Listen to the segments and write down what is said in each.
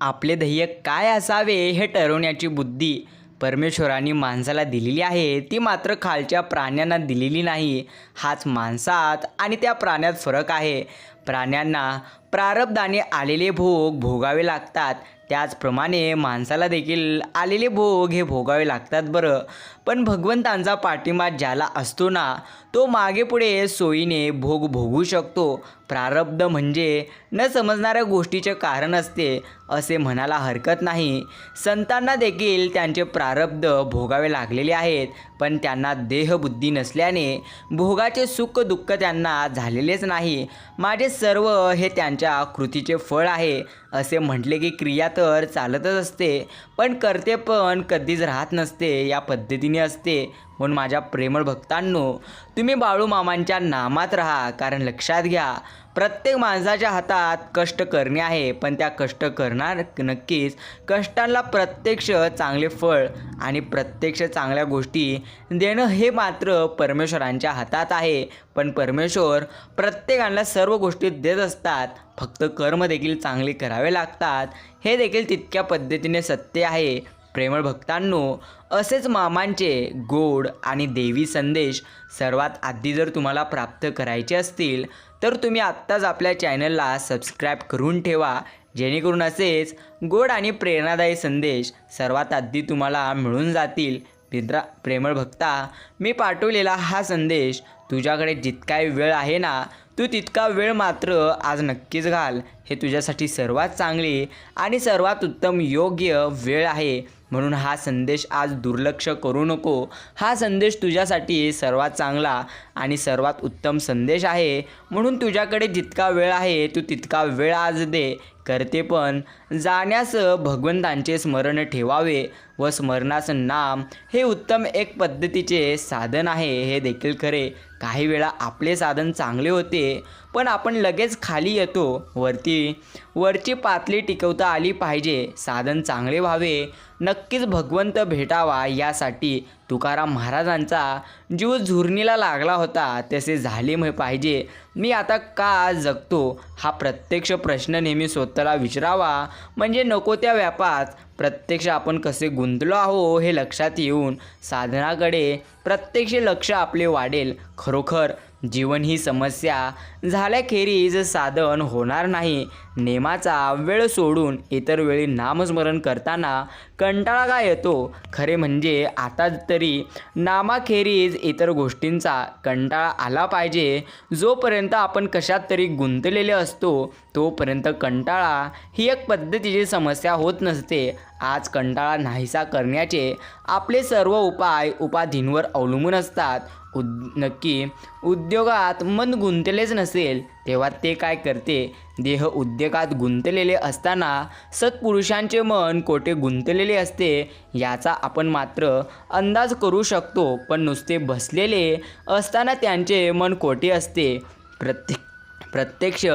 आपले ध्येय काय असावे हे ठरवण्याची बुद्धी परमेश्वराने माणसाला दिलेली आहे. ती मात्र खालच्या प्राण्यांना दिलेली नाही. हाच माणसात आणि त्या प्राण्यात फरक आहे. प्राण्यांना प्रारब्धाने आलेले भोग भोगावे लागतात. त्याचप्रमाणे माणसाला देखील आलेले भोग हे भोगावे लागतात बरं. पण भगवंतांचा पाठिंबा ज्याला असतो ना तो मागे पुढे सोयीने भोग भोगू शकतो. प्रारब्ध म्हणजे न समजणाऱ्या गोष्टीचे कारण असते असे म्हणायला हरकत नाही. संतांना देखील त्यांचे प्रारब्ध भोगावे लागलेले आहेत पण त्यांना देहबुद्धी नसल्याने भोगाचे सुख दुःख त्यांना झालेलेच नाही. माझे सर्व हे त्यांच्या कृतीचे फळ आहे असे म्हटले की क्रिया तर चालतच असते पण करते पण कधीच राहत नसते या पद्धतीने असते म्हणून माझ्या प्रेमळ भक्तांनो तुम्ही बाळूमामांच्या नामात राहा कारण लक्षात घ्या प्रत्येक माणसाच्या हातात कष्ट करणे आहे पण त्या कष्ट करणार नक्कीच. कष्टांना प्रत्यक्ष चांगले फळ आणि प्रत्यक्ष चांगल्या गोष्टी देणं हे मात्र परमेश्वरांच्या हातात आहे. पण परमेश्वर प्रत्येकाला सर्व गोष्टी देत असतात फक्त कर्म देखील चांगले करावे लागतात. हे देखील तितक्या पद्धतीने सत्य आहे. प्रेमळ भक्तांनो असेच मामांचे गोड आणि देवी संदेश सर्वात आधी जर तुम्हाला प्राप्त करायचे असतील तर तुम्ही आत्ताच आपल्या चॅनलला सबस्क्राईब करून ठेवा. जेणेकरून असेच गोड आणि प्रेरणादायी संदेश सर्वात आधी तुम्हाला मिळून जातील. मित्रा प्रेमळ भक्ता मी पाठवलेला हा संदेश तुझ्याकडे जितकाही वेळ आहे ना तू तितका वेळ मात्र आज नक्कीच घाल. हे तुझ्यासाठी सर्वात चांगली आणि सर्वात उत्तम योग्य वेळ आहे. म्हणून हा संदेश आज दुर्लक्ष करू नको. हा संदेश तुझ्यासाठी सर्वात चांगला आणि सर्वात उत्तम संदेश आहे. म्हणून तुझ्याकडे जितका वेळ आहे तू तितका वेळ आज दे. करते पण जाण्यास भगवंतांचे स्मरण ठेवावे व स्मरणाचं नाम हे उत्तम एक पद्धतीचे साधन आहे हे देखील खरे. काही वेळा आपले साधन चांगले होते पण आपण लगेच खाली येतो. वरती वरची पातळी टिकवता आली पाहिजे. साधन चांगले व्हावे. नक्कीच भगवंत भेटावा यासाठी तुकाराम महाराजांचा जीव झुरणीला लागला होता तसे झाले पाहिजे. मी आता का जगतो? हा प्रत्यक्ष प्रश्न नेहमी स्वतःला विचारावा. म्हणजे नको त्या व्यापात. प्रत्यक्ष आपण कसे गुंतलो आहो हे लक्षात येऊन साधनाकडे प्रत्यक्ष लक्ष आपले वाढेल. खरोखर जीवन ही समस्या झाल्याखेरीज साधन होणार नाही. नेमाचा वेळ सोडून इतर वेळी नामस्मरण करताना कंटाळा का येतो? खरे म्हणजे आता तरी नामाखेरीज इतर गोष्टींचा कंटाळा आला पाहिजे. जोपर्यंत आपण कशात तरी गुंतलेले असतो तोपर्यंत कंटाळा ही एक पद्धतीची समस्या होत नसते. आज कंटाळा नाहीसा करण्याचे आपले सर्व उपाय उपाधींवर अवलंबून असतात. उद नक्की उद्योगात मन गुंतलेच नसेल तेव्हा ते काय करते? देह उद्योगात गुंतलेले असताना सत्पुरुषांचे मन कोठे गुंतलेले असते? याचा आपण मात्र अंदाज करू शकतो पण नुसते बसलेले असताना त्यांचे मन कोठे असते? प्रत्येक प्रत्यक्ष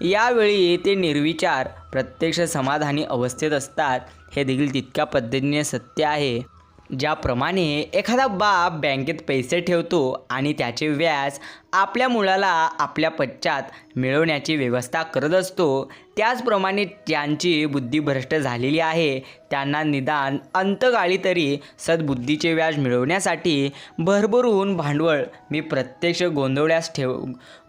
यावेळी ते निर्विचार प्रत्यक्ष समाधानी अवस्थेत असतात. हे देखील तितक्या पद्धतीने सत्य आहे. ज्याप्रमाणे एखादा बाप बँकेत पैसे ठेवतो आणि त्याचे व्याज आपल्या मुलाला आपल्या पश्चात मिळवण्याची व्यवस्था करत असतो. त्याचप्रमाणे ज्यांची बुद्धी भ्रष्ट झालेली आहे. त्यांना निदान अंतकाळी तरी सद्बुद्धीचे व्याज मिळवण्यासाठी भरभरून भांडवल मी प्रत्यक्ष गोंधळल्यास ठेव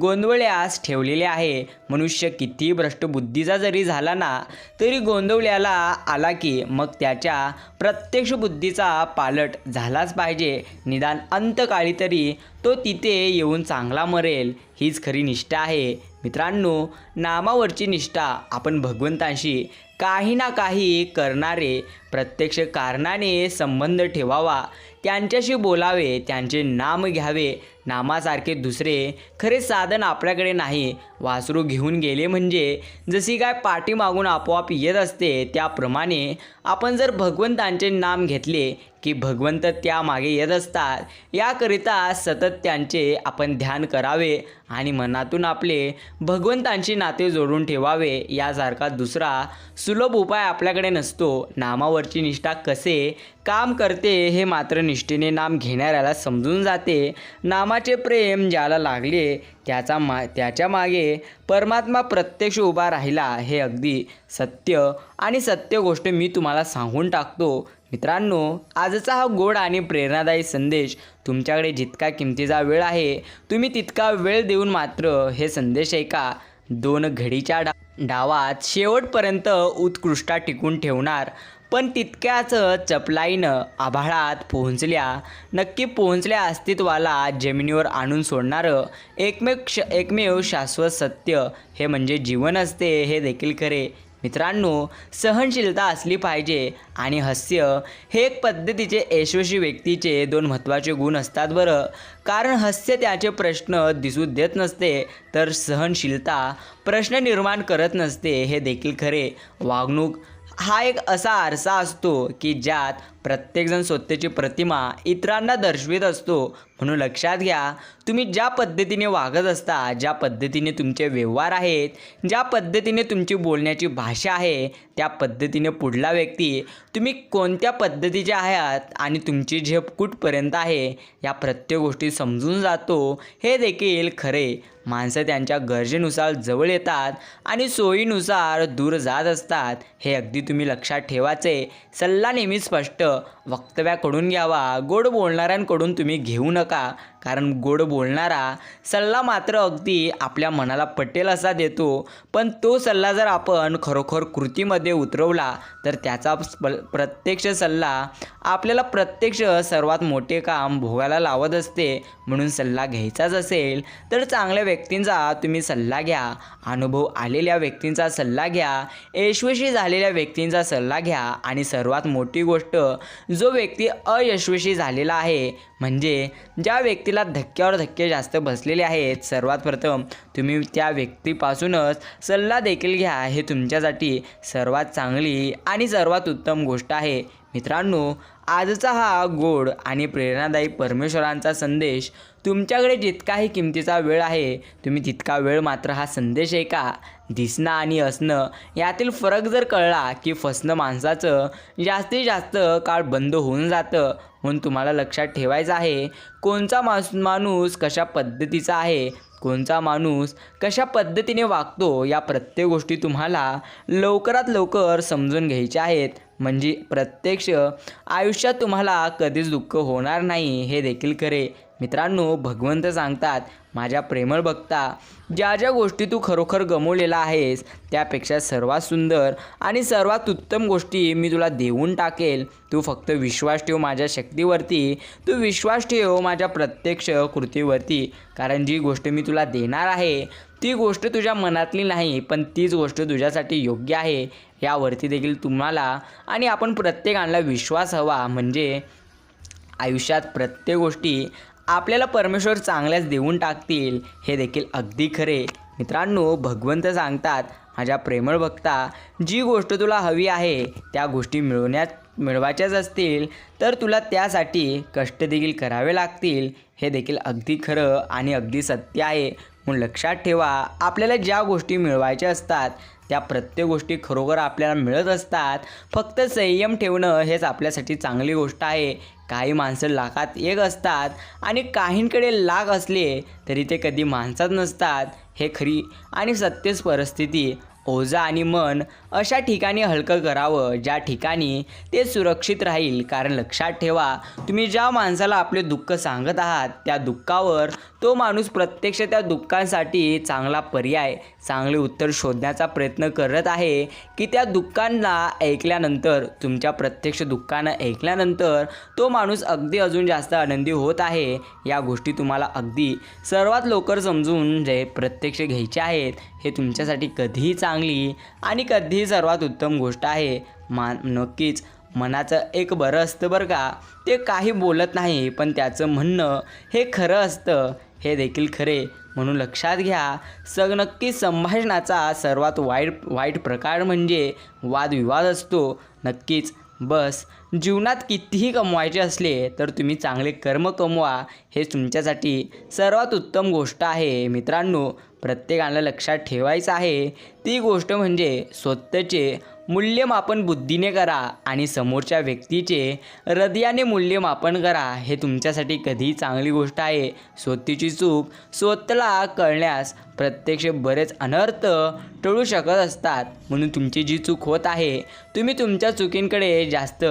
गोंधळल्यास ठेवलेले आहे. मनुष्य कितीही भ्रष्ट बुद्धीचा जरी झाला ना तरी गोंधवल्याला आला की मग त्याच्या प्रत्यक्ष बुद्धीचा पालट झालाच पाहिजे. निदान अंतकाळी तरी तो तिथे येऊन चांगला मरेल हीच खरी निष्ठा आहे. मित्रांनो नामावरची निष्ठा आपण भगवंतांशी काही ना काही करणारे प्रत्यक्ष कारणाने संबंध ठेवावा त्यांच्याशी बोलावे त्यांचे नाम घ्यावे नामासारखे दुसरे खरे साधन आपल्याकडे नाही. वासरू घेऊन गेले म्हणजे जशी काय पाठीमागून आपोआप येत असते त्याप्रमाणे आपण जर भगवंतांचे नाम घेतले की भगवंत त्यामागे येत असतात. याकरिता सतत त्यांचे आपण ध्यान करावे आणि मनातून आपले भगवंतांशी नाते जोडून ठेवावे यासारखा दुसरा सुलभ उपाय आपल्याकडे नसतो. नामावरची निष्ठा कसे काम करते हे मात्र निष्ठेने नाम घेणाऱ्याला समजून जाते. नामाचे प्रेम ज्याला लागले त्याचा मा त्याच्यामागे परमात्मा प्रत्यक्ष उभा राहिला हे अगदी सत्य आणि सत्य गोष्ट मी तुम्हाला सांगून टाकतो. मित्रांनो आजचा हा गोड आणि प्रेरणादायी संदेश तुमच्याकडे जितका किमतीचा वेळ आहे तुम्ही तितका वेळ देऊन मात्र हे संदेश ऐका दोन घडीच्या डा डावात शेवटपर्यंत उत्कृष्ट टिकून ठेवणार. पण तितक्याच चपलाईनं आभाळात पोहोचल्या नक्की पोहोचल्या अस्तित्वाला जमिनीवर आणून सोडणारं एकमेव क्ष एकमेव शाश्वत सत्य हे म्हणजे जीवन असते हे देखील खरे. मित्रांनो सहनशीलता असली पाहिजे आणि हास्य हे एक पद्धतीचे यशस्वी व्यक्तीचे दोन महत्त्वाचे गुण असतात बरं. कारण हास्य त्याचे प्रश्न दिसू देत नसते तर सहनशीलता प्रश्न निर्माण करत नसते हे देखील खरे. वागणूक हा एक असा आरसा असतो की ज्यात प्रत्येकजण स्वतःची प्रतिमा इतरांना दर्शवित असतो. म्हणून लक्षात घ्या तुम्ही ज्या पद्धतीने वागत असता ज्या पद्धतीने तुमचे व्यवहार आहेत ज्या पद्धतीने तुमची बोलण्याची भाषा आहे त्या पद्धतीने पुढला व्यक्ती तुम्ही कोणत्या पद्धतीचे आहात आणि तुमची झेप कुठपर्यंत आहे या प्रत्येक गोष्टी समजून जातो. हे देखील खरे. माणसं त्यांच्या गरजेनुसार जवळ येतात आणि सोयीनुसार दूर जात असतात. हे अगदी तुम्ही लक्षात ठेवायचे. सल्ला नेहमी स्पष्ट. वक्तव्याकडून घ्यावा. गोड बोलणाऱ्यांकडून तुम्ही घेऊ नका. कारण गोड बोलणारा सल्ला मात्र अगदी आपल्या मनाला पटेल असा देतो. पण तो सल्ला जर आपण खरोखर कृतीमध्ये उतरवला तर त्याचा प्रत्यक्ष सल्ला आपल्याला प्रत्यक्ष सर्वात मोठे काम भोगायला लावत असते. म्हणून सल्ला घ्यायचाच असेल तर चांगल्या व्यक्तींचा तुम्ही सल्ला घ्या. अनुभव आलेल्या व्यक्तींचा सल्ला घ्या. यशस्वी झालेल्या व्यक्तींचा सल्ला घ्या. आणि सर्वात मोठी गोष्ट जो व्यक्ती अयशस्वी झालेला आहे म्हणजे ज्या व्यक्तीला धक्क्यावर धक्के जास्त बसलेले आहेत सर्वात प्रथम तुम्ही त्या व्यक्तीपासूनच सल्ला देखील घ्या. हे तुमच्यासाठी सर्वात चांगली आणि सर्वात उत्तम गोष्ट आहे. मित्रांनो आजचा हा गोड आणि प्रेरणादायी परमेश्वरांचा संदेश तुमच्याकडे जितकाही किमतीचा वेळ आहे तुम्ही तितका वेळ मात्र हा संदेश ऐका दिसणं आणि असणं यातील फरक जर कळला की फसणं माणसाचं जास्तीत जास्त काळ बंद होऊन जातं म्हणून तुम्हाला लक्षात ठेवायचं आहे कोणचा माणूस माणूस कशा पद्धतीचा आहे कोणचा माणूस कशा पद्धतीने वागतो या प्रत्येक गोष्टी तुम्हाला लवकरात लवकर समजून घ्यायच्या आहेत. म्हणजे प्रत्यक्ष आयुष्यात तुम्हाला कधीच दुःख होणार नाही हे देखील खरे. मित्रांनो भगवंत सांगतात माझ्या प्रेमळ भक्ता ज्या ज्या गोष्टी तू खरोखर गमवलेला आहेस त्यापेक्षा सर्वात सुंदर आणि सर्वात उत्तम गोष्टी मी तुला देऊन टाकेल. तू फक्त विश्वास ठेव माझ्या शक्तीवरती. तू विश्वास ठेव माझ्या प्रत्यक्ष कृतीवरती. कारण जी गोष्ट मी तुला देणार आहे ती गोष्ट तुझ्या मनातली नाही पण तीच गोष्ट तुझ्यासाठी योग्य आहे. यावरती देखील तुम्हाला आणि आपण प्रत्येकाला विश्वास हवा. म्हणजे आयुष्यात प्रत्येक गोष्टी आपल्याला परमेश्वर चांगल्याच देऊन टाकतील हे देखील अगदी खरे. मित्रांनो भगवंत सांगतात माझ्या प्रेमळ भक्ता जी गोष्ट तुला हवी आहे त्या गोष्टी मिळवण्यात मिळवायच्याच असतील तर तुला त्यासाठी कष्ट देखील करावे लागतील. हे देखील अगदी खरं आणि अगदी सत्य आहे. म्हणून लक्षात ठेवा आपल्याला ज्या गोष्टी मिळवायच्या असतात त्या प्रत्येक गोष्टी खरोखर आपल्याला मिळत असतात. फक्त संयम ठेवणं हेच आपल्यासाठी चांगली गोष्ट आहे. काही माणसं लाखात एक असतात आणि काहींकडे लाख असले तरी ते कधी माणसात नसतात हे खरी आणि सत्यच परिस्थिती. ओझा आणि मन अशा ठिकाणी हलकं करावं. ज्या ठिकाणी ते सुरक्षित राहील. कारण लक्षात ठेवा तुम्ही ज्या माणसाला आपले दुःख सांगत आहात त्या दुःखावर तो माणूस प्रत्यक्ष त्या दुःखांसाठी चांगला पर्याय चांगले उत्तर शोधण्याचा प्रयत्न करत आहे की त्या दुःखांना ऐकल्यानंतर तुमच्या प्रत्यक्ष दुःखानं ऐकल्यानंतर तो माणूस अगदी अजून जास्त आनंदी होत आहे. या गोष्टी तुम्हाला अगदी सर्वात लवकर समजून जे प्रत्यक्ष घ्यायचे आहेत हे तुमच्यासाठी कधीही चांग चांगली आणि कधीही सर्वात उत्तम गोष्ट आहे. मा नक्कीच मनाचं एक बरं असतं बरं का. ते काही बोलत नाही पण त्याचं म्हणणं हे खरं असतं. हे देखील खरे. म्हणून लक्षात घ्या सग नक्की संभाषणाचा सर्वात वाईट वाईट प्रकार म्हणजे वादविवाद असतो. नक्कीच बस जीवनात कितीही कमवायचे असले तर तुम्ही चांगले कर्म कमवा हे तुमच्यासाठी सर्वात उत्तम गोष्ट आहे. मित्रांनो प्रत्येकाला लक्षात ठेवायचं आहे ती गोष्ट म्हणजे स्वतःचे मूल्यमापन बुद्धीने करा आणि समोरच्या व्यक्तीचे हृदयाने मूल्यमापन करा. हे तुमच्यासाठी कधीही चांगली गोष्ट आहे. स्वतःची चूक स्वतःला कळण्यास प्रत्यक्ष बरेच अनर्थ टळू शकत असतात. म्हणून तुमची जी चूक होत आहे तुम्ही तुमच्या चुकींकडे जास्त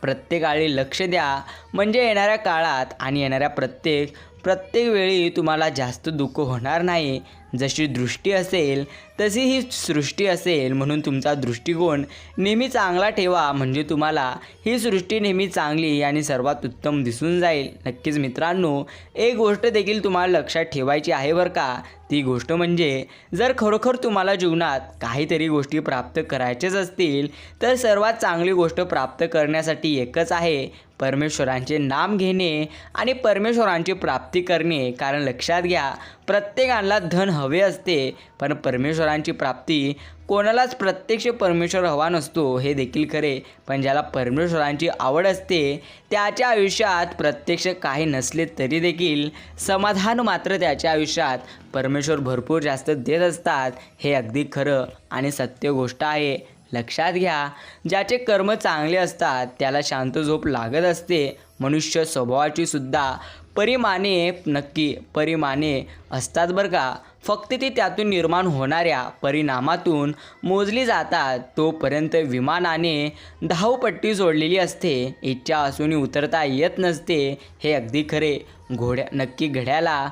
प्रत्येकाळी लक्ष द्या. म्हणजे येणाऱ्या काळात आणि येणाऱ्या प्रत्येक प्रत्येक वेळी तुम्हाला जास्त दुःख होणार नाही. जशी दृष्टी असेल तशी ही सृष्टी असेल. म्हणून तुमचा दृष्टिकोन नेहमी चांगला ठेवा. म्हणजे तुम्हाला ही सृष्टी नेहमी चांगली आणि सर्वात उत्तम दिसून जाईल. नक्कीच मित्रांनो एक गोष्ट देखील तुम्हाला लक्षात ठेवायची आहे बरं का? ती गोष्ट म्हणजे जर खरोखर तुम्हाला जीवनात काहीतरी गोष्टी प्राप्त करायचेच असतील तर सर्वात चांगली गोष्ट प्राप्त करण्यासाठी एकच आहे परमेश्वरांचे नाम घेणे आणि परमेश्वरांची प्राप्ती करणे. कारण लक्षात घ्या प्रत्येकाला धन हवे असते पण परमेश्वरांची प्राप्ती कोणालाच प्रत्यक्ष परमेश्वर हवा नसतो हे देखील खरे. पण ज्याला परमेश्वरांची आवड असते त्याच्या आयुष्यात प्रत्यक्ष काही नसले तरी देखील समाधान मात्र त्याच्या आयुष्यात. परमेश्वर भरपूर जास्त देत असतात हे अगदी खरं आणि सत्य गोष्ट आहे. लक्षात घ्या ज्याचे कर्म चांगले असतात त्याला शांत झोप लागत असते. मनुष्य स्वभावाची सुद्धा परिमाने नक्की परिमाने असतात बरं का. फक्त ती त्यातून निर्माण होणाऱ्या परिणामातून मोजली जातात. तोपर्यंत विमानाने धावपट्टी सोडलेली असते. इच्छा असूनही उतरता येत नसते. हे अगदी खरे. घोड्या नक्की घड्याला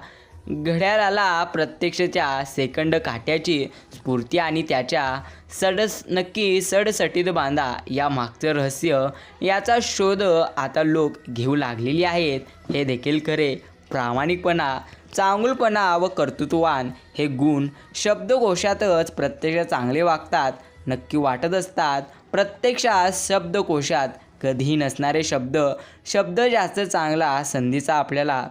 घड्याळाला प्रत्यक्षच्या सेकंड काट्याची स्फूर्ती आणि त्याच्या सडस नक्की सडसटीत बांधा. या मागचं रहस्य याचा शोध आता लोक घेऊ लागलेली आहेत. हे देखील खरे. प्रामाणिकपणा चांगुलपणा व कर्तृत्ववान हे गुण शब्दकोशातच प्रत्यक्ष चांगले वागतात नक्की वाटत असतात. प्रत्यक्षात शब्दकोशात कधीही नसणारे शब्द शब्द जास्त चांगला संधीचा आपल्याला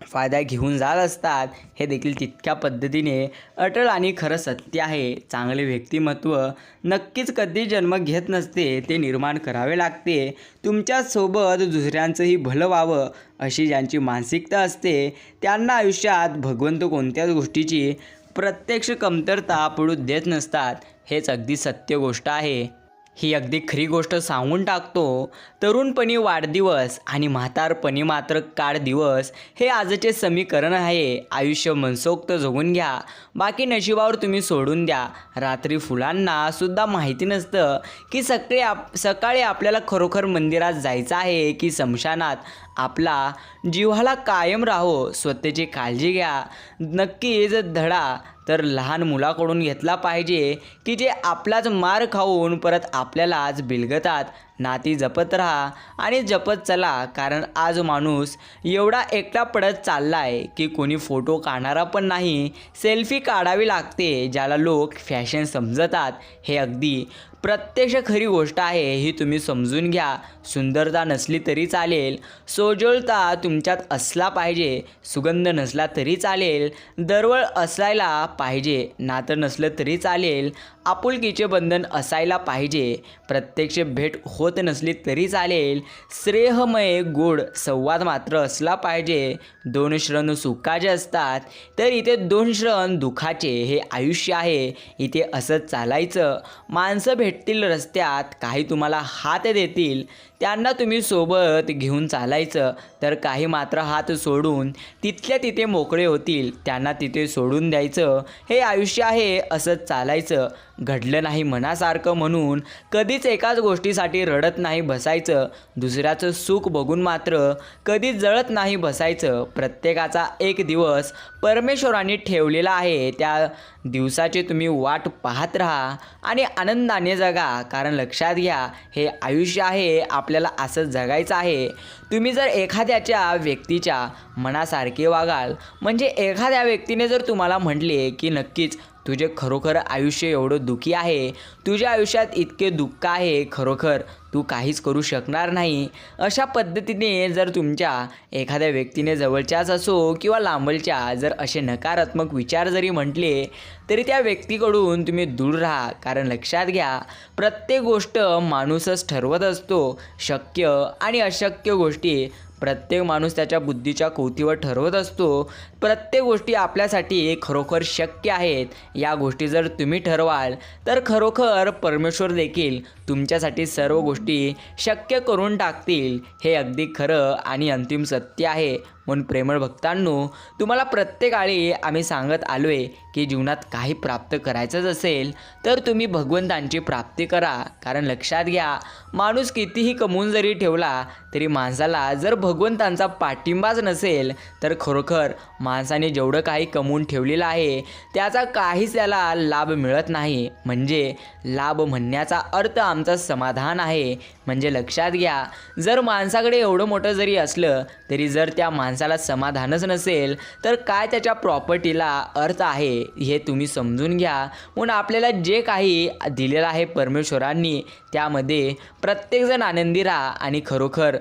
फायदा घेऊन जात असतात हे देखील तितक्या पद्धतीने अटळ आणि खरं सत्य आहे. चांगले व्यक्तिमत्व नक्कीच कधी जन्म घेत नसते ते निर्माण करावे लागते. तुमच्यासोबत दुसऱ्यांचंही भलं व्हावं अशी ज्यांची मानसिकता असते त्यांना आयुष्यात भगवंत कोणत्याच गोष्टीची प्रत्यक्ष कमतरता पडू देत नसतात. हेच अगदी सत्य गोष्ट आहे. ही अगदी खरी गोष्ट सांगून टाकतो. तरुणपणी वाढदिवस आणि म्हातारपणी मात्र काळ दिवस हे आजचे समीकरण आहे. आयुष्य मनसोक्त जगून घ्या. बाकी नशिबावर तुम्ही सोडून द्या. रात्री फुलांना सुद्धा माहिती नसतं की सकाळी आप सकाळी आपल्याला खरोखर मंदिरात जायचं आहे की स्मशानात आपला जीवाला कायम राहो स्वतःची काळजी घ्या. नक्कीच धडा तर लहान मुलाकडून घेतला पाहिजे की जे आपलाच मार खाऊन परत आपल्यालाच बिलगतात. नाती जपत राहा आणि जपत चला कारण आज माणूस एवढा एकटा पडत चालला आहे की कोणी फोटो काढणारा पण नाही सेल्फी काढावी लागते ज्याला लोक फॅशन समजतात हे अगदी प्रत्यक्ष खरी गोष्ट आहे ही तुम्ही समजून घ्या. सुंदरता नसली तरी चालेल. सोजोलता तुमच्यात असला पाहिजे. सुगंध नसला तरी चालेल. दरवळ असायला पाहिजे. नातं नसलं तरी चालेल. आपुलकीचे बंधन असायला पाहिजे. प्रत्यक्ष भेट होत होत नसली तरी चालेल. श्रेयमय गोड संवाद मात्र असला पाहिजे. दोन श्रण सुखाचे असतात. तर इथे दोन श्रण दुखाचे हे आयुष्य आहे. इथे असंच चालायचं. माणसं भेटतील रस्त्यात काही तुम्हाला हात देतील. त्यांना तुम्ही सोबत घेऊन चालायचं. तर काही मात्र हात सोडून तिथल्या तिथे मोकळे होतील. त्यांना तिथे सोडून द्यायचं. हे आयुष्य आहे असंच चालायचं. घडलं नाही मनासारखं म्हणून कधीच एकाच गोष्टीसाठी रडत नाही बसायचं. दुसऱ्याचं सुख बघून मात्र कधीच जळत नाही बसायचं. प्रत्येकाचा एक दिवस परमेश्वराने ठेवलेला आहे. त्या दिवसाची तुम्ही वाट पाहत राहा आणि आनंदाने जगा. कारण लक्षात घ्या हे आयुष्य आहे आपल्याला असं जगायचं आहे. तुम्ही जर एखाद्याच्या व्यक्तीच्या मनासारखे वागाल म्हणजे एखाद्या व्यक्तीने जर तुम्हाला म्हटले की नक्कीच तुझे खरोखर आयुष्य एवढं दुःखी आहे? तुझ्या आयुष्यात इतके दुःख आहे खरोखर? तू काहीच करू शकणार नाही. अशा पद्धतीने जर तुमच्या एखाद्या व्यक्तीने जवळच्याच असो किंवा लांबलच्या जर असे नकारात्मक विचार जरी म्हटले तरी त्या व्यक्तीकडून तुम्ही दूर राहा. कारण लक्षात घ्या प्रत्येक गोष्ट माणूसच ठरवत असतो. शक्य आणि अशक्य गोष्टी प्रत्येक माणूस त्याच्या बुद्धीच्या कोवतीवर ठरवत असतो. प्रत्येक गोष्टी आपल्यासाठी खरोखर शक्य आहेत. या गोष्टी जर तुम्ही ठरवाल तर खरोखर परमेश्वर देखील तुमच्यासाठी सर्व गोष्टी शक्य करून टाकतील. हे अगदी खरं आणि अंतिम सत्य आहे. म्हणून प्रेमळ भक्तांनो तुम्हाला प्रत्येक आळी आम्ही सांगत आलो आहे की जीवनात काही प्राप्त करायचंच असेल तर तुम्ही भगवंतांची प्राप्ती करा. कारण लक्षात घ्या माणूस कितीही कमवून जरी ठेवला तरी माणसाला जर भगवंतांचा पाठिंबाच नसेल तर खरोखर मा माणसाने जेवढं काही कमवून ठेवलेलं आहे त्याचा काहीच त्याला लाभ मिळत नाही. म्हणजे लाभ म्हणण्याचा अर्थ आमचा समाधान आहे. म्हणजे लक्षात घ्या जर माणसाकडे एवढं मोठं जरी असलं तरी जर त्या माणसाला समाधानच नसेल तर काय त्याच्या प्रॉपर्टीला अर्थ आहे हे तुम्ही समजून घ्या. म्हणून आपल्याला जे काही दिलेलं आहे परमेश्वरांनी त्यामध्ये प्रत्येकजण आनंदी राहा आणि खरोखर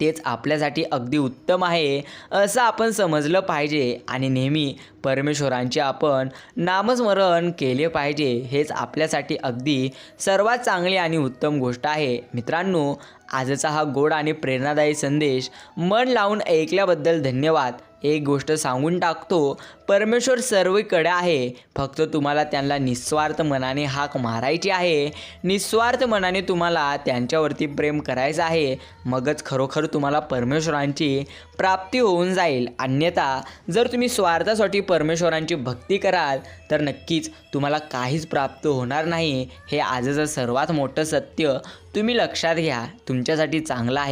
तेच आपल्यासाठी अगदी उत्तम आहे असं आपण समजलं पाहिजे. आणि नेहमी परमेश्वरांचे आपण नामस्मरण केले पाहिजे हेच आपल्यासाठी अगदी सर्वात चांगली आणि उत्तम गोष्ट आहे. मित्रांनो आजचा हा गोड आणि प्रेरणादायी संदेश मन लावून ऐकल्याबद्दल धन्यवाद. एक गोष्ट सांगून टाकतो परमेश्वर सर्वीकडे आहे. फक्त तुम्हाला त्यांना निस्वार्थ मनाने हाक मारायची आहे. निस्वार्थ मनाने तुम्हाला त्यांच्यावरती प्रेम करायचं आहे. मगच खरोखर तुम्हाला परमेश्वरांची प्राप्ती होऊन जाईल. अन्यथा जर तुम्ही स्वार्थासाठी परमेश्वरांची भक्ती कराल तर नक्कीच तुम्हाला काहीच प्राप्त होणार नाही. हे आजचं सर्वात मोठं सत्य. तुम्ही लक्षात घ्या तुमच्यासाठी चांगलं आहे.